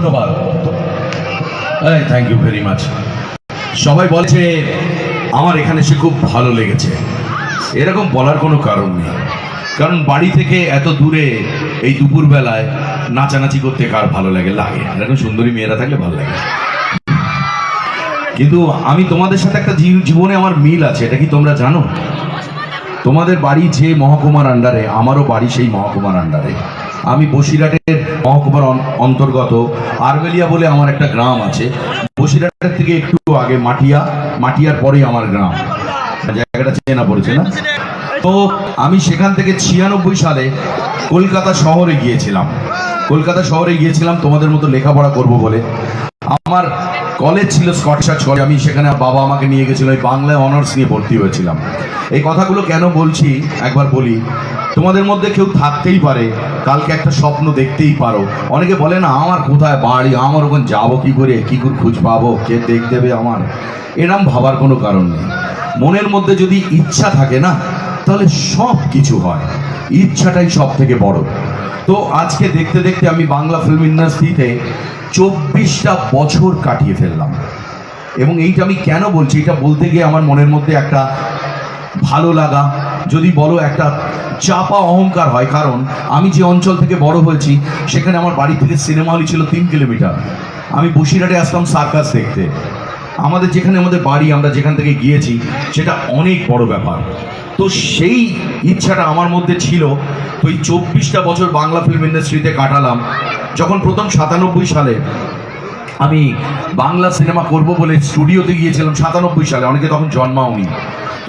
ধন্যবাদ। Thank you very much সবাই বলছে আমার এখানে এসে খুব ভালো লেগেছে। এরকম বলার কোনো কারণ নেই। কারণ বাড়ি থেকে এত দূরে এই দুপুরবেলায় নাচানাচি করতে কার ভালো লাগে? লাগে। এরকম সুন্দরী মেয়েরা থাকলে ভালো লাগে। কিন্তু আমি তোমাদের সাথে একটা জীব- জীবনে আমার মিল আছে। এটা কি তোমরা জানো? তোমাদের বাড়ি যে মহকুমার আন্ডারে আমারও বাড়ি সেই মহকুমার আন্ডারে আমি বসিরহাটের মহকুমার অন্তর্গত আরবেলিয়া বলে আমার একটা গ্রাম আছে। বসিরহাটের থেকে একটু আগে মাটিয়া মাটিয়ার পরেই আমার গ্রাম। জায়গাটা চেনা পড়েছে না? তো আমি সেখান থেকে ছিয়ানব্বই সালে কলকাতা শহরে গিয়েছিলাম। কলকাতা শহরে গিয়েছিলাম, তোমাদের মতো লেখাপড়া করব বলে। আমার কলেজ ছিল স্কটসার্চ কলেজ। আমি সেখানে বাবা আমাকে নিয়ে গেছিল। ওই বাংলায় অনার্স নিয়ে ভর্তি হয়েছিলাম। এই কথাগুলো কেন বলছি? একবার বলি। তোমাদের মধ্যে কেউ থাকতেই পারে, কালকে একটা স্বপ্ন দেখতেই পারো। অনেকে বলে না, আমার কোথায় বাড়ি? আমার ওখানে যাব কি করে? কি করে খোঁজ পাবো? কে দেখ দেবে আমার? এরম ভাবার কোনো কারণ নেই। মনের মধ্যে যদি ইচ্ছা থাকে না, তাহলে সব কিছু হয়। ইচ্ছাটাই সব থেকে বড়। তো আজকে দেখতে দেখতে আমি বাংলা ফিল্ম ইন্ডাস্ট্রিতে চব্বিশটা বছর কাটিয়ে ফেললাম। এবং এইটা আমি কেন বলছি? এটা বলতে গিয়ে আমার মনের মধ্যে একটা ভালো লাগা যদি বলো একটা চাপা অহংকার হয়, কারণ আমি যে অঞ্চল থেকে বড় হয়েছি, সেখানে আমার বাড়ি থেকে সিনেমা হল ছিল তিন কিলোমিটার। আমি বসিরহাটে আসতাম সার্কাস দেখতে। আমাদের যেখানে আমাদের বাড়ি, আমরা যেখান থেকে গিয়েছি, সেটা অনেক বড় ব্যাপার। তো সেই ইচ্ছাটা আমার মধ্যে ছিল, তো এই চব্বিশটা বছর বাংলা ফিল্ম ইন্ডাস্ট্রিতে কাটালাম। যখন প্রথম সাতানব্বই সালে আমি বাংলা সিনেমা করব বলে স্টুডিওতে গিয়েছিলাম, সাতানব্বই সালে, অনেকে তখন জন্মাওনি।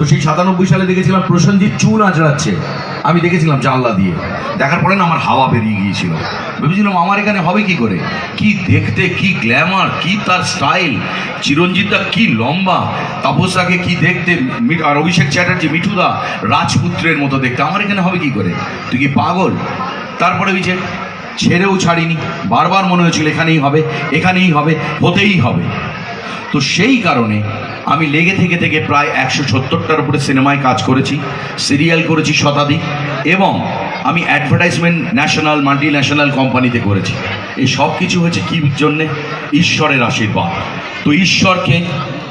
তো সেই সাতানব্বই সালে দেখেছিলাম প্রসেনজিৎ চুন আঁচড়াচ্ছে। আমি দেখেছিলাম জানলা দিয়ে। দেখার পরে না আমার হাওয়া বেরিয়ে গিয়েছিল। ভেবেছিলাম আমার এখানে হবে কি করে? কি দেখতে, কি গ্ল্যামার কি তার স্টাইল চিরঞ্জিতদা কি লম্বা? তাপসাকে কি দেখতে? আর অভিষেক চ্যাটার্জি, মিঠুদা, রাজপুত্রের মতো দেখতে। আমার এখানে হবে কি করে? তুই কি পাগল? তারপরে ওই যে ছেড়েও ছাড়িনি। বারবার মনে হয়েছিল এখানেই হবে এখানেই হবে, হতেই হবে। তো সেই কারণে আমি লেগে থেকে থেকে প্রায় একশো সত্তরটার উপরে সিনেমায় কাজ করেছি, সিরিয়াল করেছি শতাধিক, এবং আমি অ্যাডভার্টাইজমেন্ট ন্যাশনাল মাল্টি ন্যাশনাল কোম্পানিতে করেছি। এই সব কিছু হয়েছে কী জন্যে? ঈশ্বরের আশীর্বাদ। তো ঈশ্বরকে,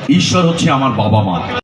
ঈশ্বর হচ্ছে আমার বাবা মা